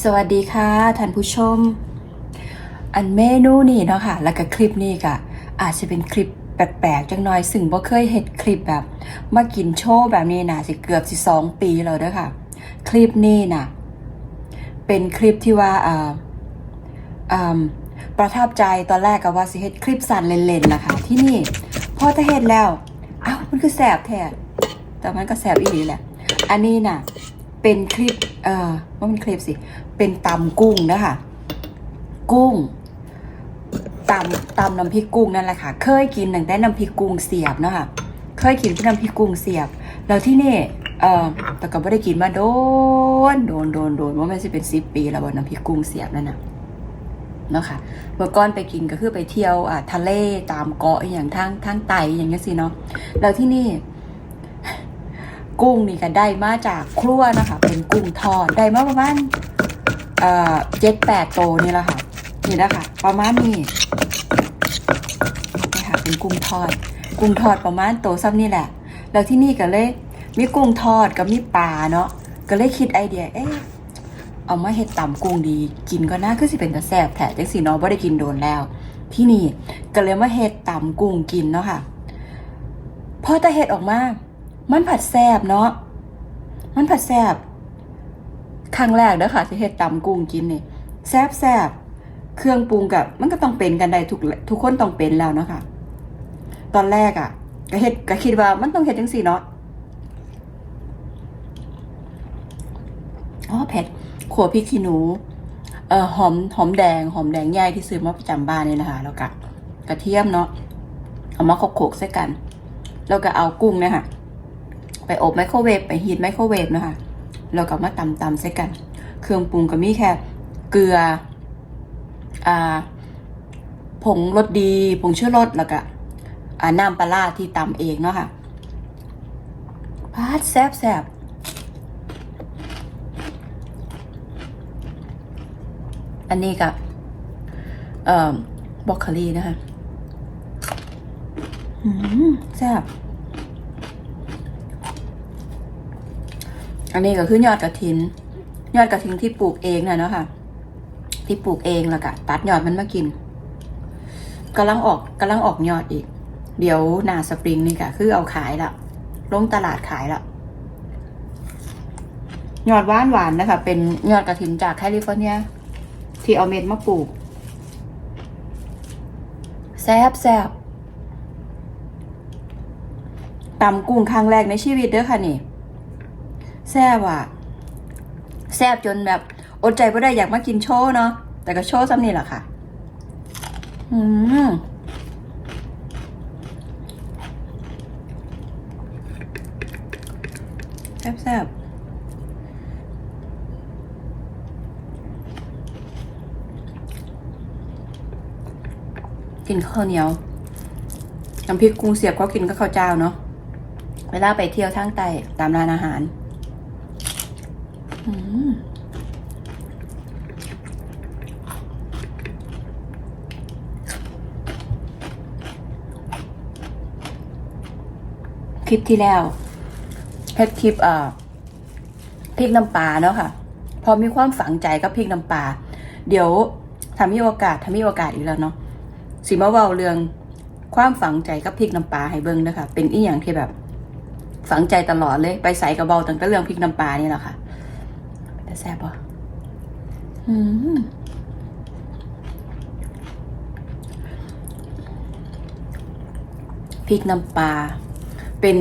สวัสดีค่ะท่านผู้ชม อันเมนูนี่เนาะค่ะ แล้วก็คลิปนี้ก็อาจจะเป็นคลิปแปลกๆจังหน่อยซึ่งบ่เคยเห็นคลิปแบบ มากินโชว์แบบนี้นะสิเกือบสิสองปีแล้วเด้อค่ะ คลิปนี้นะเป็นคลิปที่ว่าอ่าอ่าประทับใจตอนแรกก็ว่าสิเฮ็ดคลิปสั้นเล่นๆนะคะที่นี่พอจะเฮ็ดแล้วอ้าวมันคือแสบแท้แต่มันก็แสบอีหลีแหละ อันนี้น่ะ เป็นคลิปเอ่อว่าเป็นคลิปสิ เป็นตำกุ้งนะคะกุ้งตำตำน้ำพริกกุ้งนั่นแหละค่ะ เคยกินหนึ่งได้น้ำพริกกุ้งเสียบเนาะคะเคยกินที่น้ำพริกกุ้งเสียบ แล้วที่นี่เอ่อแต่ก็ไม่ได้กินมาโดนโดนโดนโดนว่ามันจะเป็นสิบปีแล้วบนน้ำพริกกุ้งเสียบนั่นน่ะเนาะค่ะเมื่อก่อนไปกินก็คือไปเที่ยวอ่าทะเลตามเกาะอย่างทางทางไตอย่างเงี้ยสิเนาะแล้วที่นี่ กุ้งนี่ก็ได้มาจากครัวนะคะ เป็นกุ้งทอดได้มาประมาณเอ่อเจ็ดแปดโตนี่แหละค่ะนี่นะคะประมาณนี้นี่ค่ะเป็นกุ้งทอด กุ้งทอดประมาณโตซ้ำนี่แหละ แล้วที่นี่ก็เลยมีกุ้งทอดกับมีปลาเนาะก็เลยคิดไอเดียเอ๊ะเอามาเฮ็ดตำกุ้งดี กินก็น่าคือสิเป็นกระแสบแถจังสีเนาะบ่ได้กินโดนแล้ว ที่นี่ก็เลยมาเฮ็ดตำกุ้งกินเนาะค่ะพอต่เฮ็ดออกมา มันผัดแซบเนาะมันผัดแซบครั้งแรกเด้อค่ะที่เฮ็ดตำกุ้งกินนี่แซบแซบเครื่องปรุงกับมันก็ต้องเป็นกันได้ทุกทุกคนต้องเป็นแล้วเนาะค่ะ ตอนแรกอะ่ะก็เฮ็ดก็คิดว่ามันต้องเฮ็ดจังสี่เนาะอ๋อเผ็ดขัวพริกขี้หนูเอ่อหอมหอมแดงหอมแดงใหญ่ที่ซื้อมาประจำบ้านนี่นะคะแล้วก็กระเทียมเนาะเอามาโขกๆใส่กัน แล้วก็เอากุ้งเนี่ยค่ะ อบไมโครเวฟไปฮีทไมโครเวฟนะคะแล้วก็มาตำตำใส่กัน เครื่องปรุงก็มีแค่เกลืออ่าผงรสดีผงชูรสแล้วก็น้ำปลาร้าที่ตำเองเนาะค่ะพาดแซบแซบอันนี้กับเอ่อบรอกโคลีนะคะแซบ อันนี้ก็คือยอดกระถิน ยอดกระถินที่ปลูกเองนะเนาะค่ะ ที่ปลูกเองแล้วก็ตัดยอดมันมากินกำลังออกกำลังออกยอดอีก เดี๋ยวนาสปริงนี่ค่ะคือเอาขายละลงตลาดขายละยอดหวานหวานนะคะ เป็นยอดกระถินจากแคลิฟอร์เนีย ที่เอาเม็ดมาปลูกแซบแซบตำกุ้งครั้งแรกในชีวิตเด้อค่ะนี่ แซ่บอะ แซ่บจนแบบอดใจไม่ได้อยากมากินโชว์เนาะแต่ก็โชว์ซ้ำนี่แหละค่ะ อืมแซ่บแซ่บกินข้าวเหนียวน้ำพริกกุ้งเสียบก็กินก็ข้าวเจ้าเนาะเวลาไปเที่ยวทางใต้ตามร้านอาหาร คลิปที่แล้วเพชรคลิปเอ่อพริกน้ำปลาเนาะค่ะ พอมีความฝังใจกับพริกน้ำปลาเดี๋ยวทำมีโอกาสทำมีโอกาสอีกแล้วเนาะสิมาเวาเรื่องความฝังใจกับพริกน้ำปลาให้เบิ่งนะคะเป็นอีหยังที่แบบฝังใจตลอดเลย ไปใส่กระเบาตั้งแต่เรื่องพริกน้ำปลานี่แหละค่ะ แต่แซ่บปะอืมพริกน้ำปลาเป็น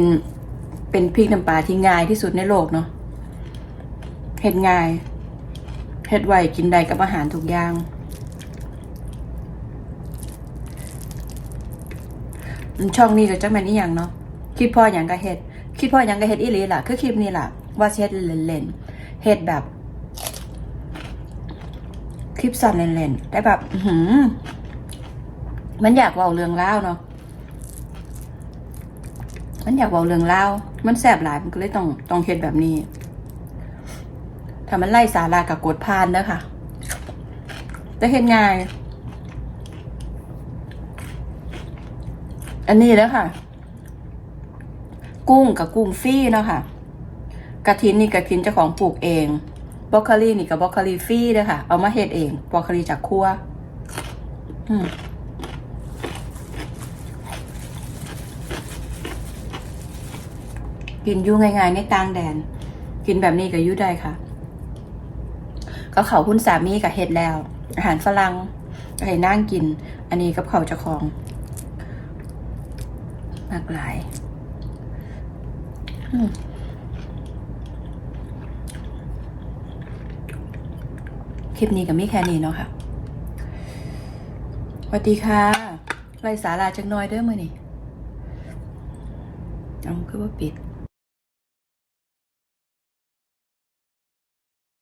เป็นพริกน้ำปลาที่ง่ายที่สุดในโลกเนาะเห็ดง่ายเห็ดไวกินได้กับอาหารทุกอย่าง ช่องนี้ก็จะแม่นอีหยังเนาะคิดพ่ออย่างก็เฮ็ดคิดพ่ออย่างก็เฮ็ดอีหลีล่ะ คือคลิปนี้ล่ะ ว่าเฮ็ดเล่นๆเฮ็ดแบบ คลิปสั้นเล่นๆแต่แบบหือมันอยากเว้าเรื่องเล่าเนาะ มันอยากเว้าเรื่องเล่า มันแสบหลาย มันก็เลยต้องต้องเฮ็ดแบบนี้ ถ้ามันไล่สาระกับกดพานเด้อค่ะแต่เฮ็ดง่าย อันนี้แล้วค่ะ กุ้งกับกุ้งฟี่เนาะค่ะกระถินนี่กระถินเจ้าของปลูกเอง บรอกโคลีนี่กับบรอกโคลีฟรีเด้อค่ะ เอามาเฮ็ดเองบรอกโคลีจากครัวอืมกินยู่ง่ายๆในกลางแดน กินแบบนี้ก็ยู่ได้ค่ะ ก็เขาวคุณสามีกับเฮ็ดแล้ว อาหารฝรั่งให้นั่งกิน อันนี้กับเขาวจ้าของ มากหลาย อืม ลิปนี้กับมีแค่นี้เนาะค่ะสวัสดีค่ะไรสาราจังน้อยเด้อมือนี่เอาคือว่าปิด